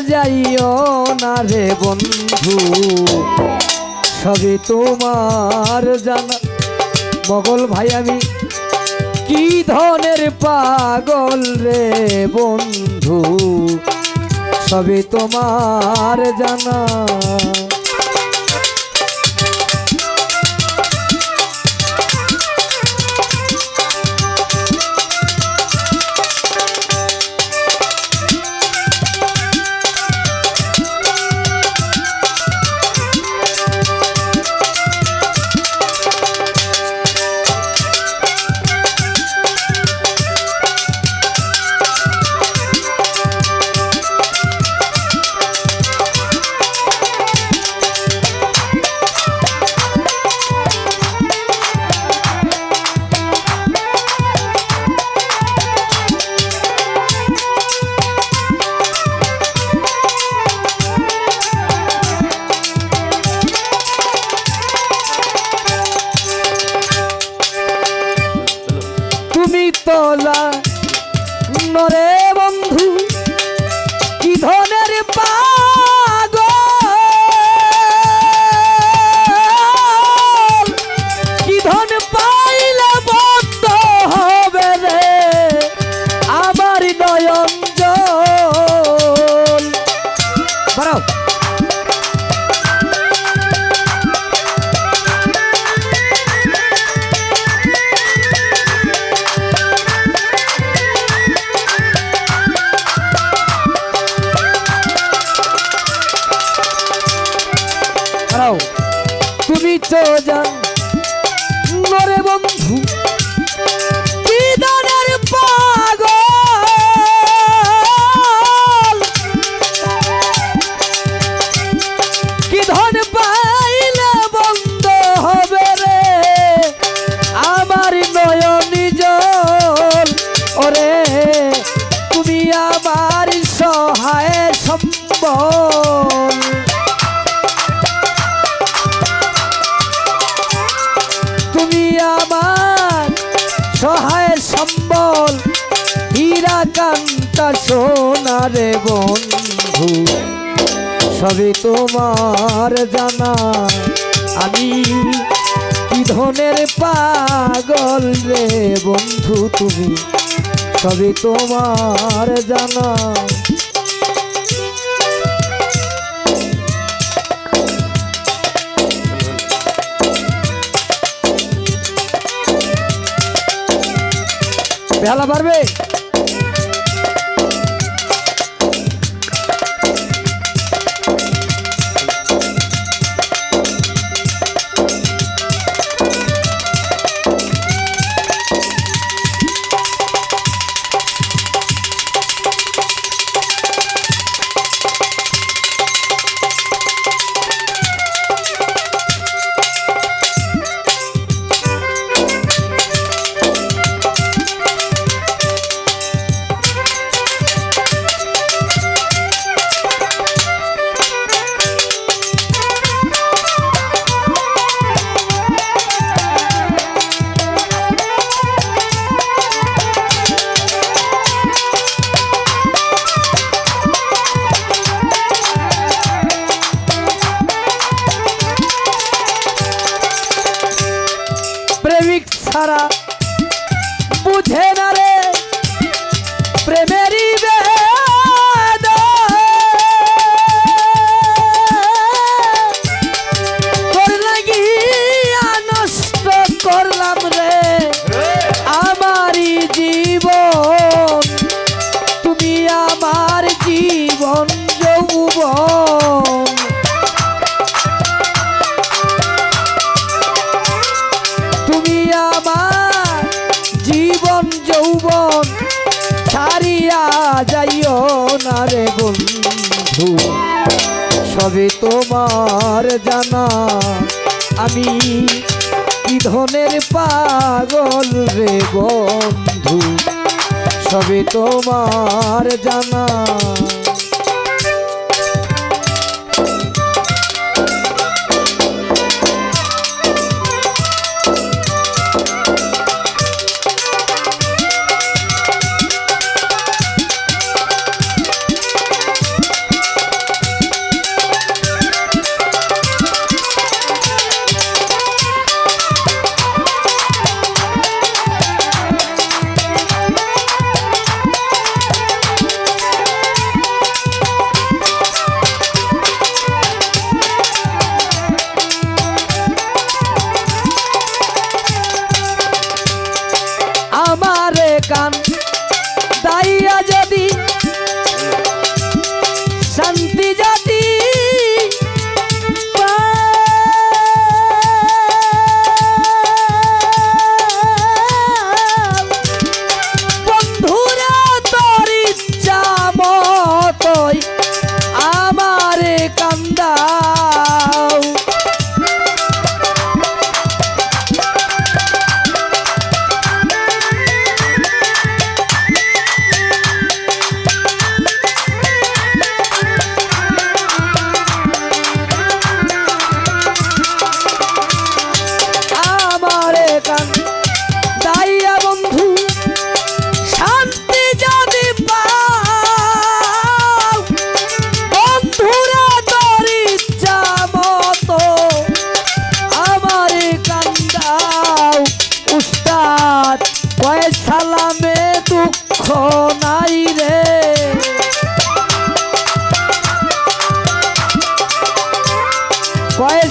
যাইও না রে বন্ধু। সবই তোমার জানা। বগল ভাই, আমি কি ধনের পাগল রে বন্ধু? সবই তোমার জানা। তুমি তোলা। নরে বন্ধু তো জান সম্বল হীরা কান্তা সোনারে বন্ধু। সবই তোমার জানা, আমি কি ধনের পাগল রে বন্ধু তুমি? সবই তোমার জানা। বেলা পারবে Primeiro যাইও না রে বন্ধু। সবে তোমার জানা, আমি কি ধনের পাগল রে বন্ধু? সবে তোমার জানা।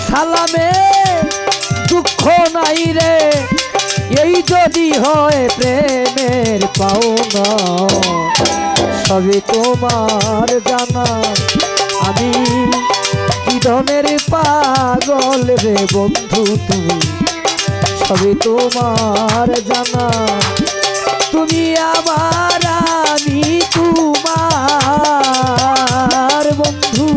সালামে দুঃখ নাই রে। এই যদি হয় প্রেমের পাওনা সবে তোমার জানা। আমি ধনের পাগল রে বন্ধু তুমি সবে তোমার জানা। তুমি আমার আমি তোমার বন্ধু।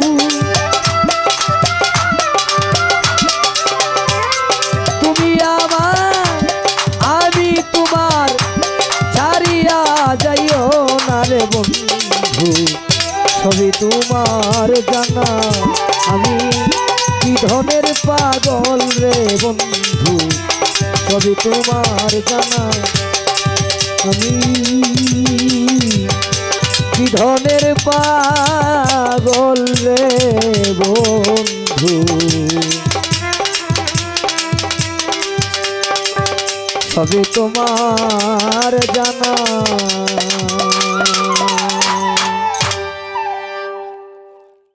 সবই তোমার জানা, আমি কি ধনের পাগল রে বন্ধু? সবই তোমার জানা, আমি কি ধনের পাগল রে বন্ধু? সবই তোমার জানা।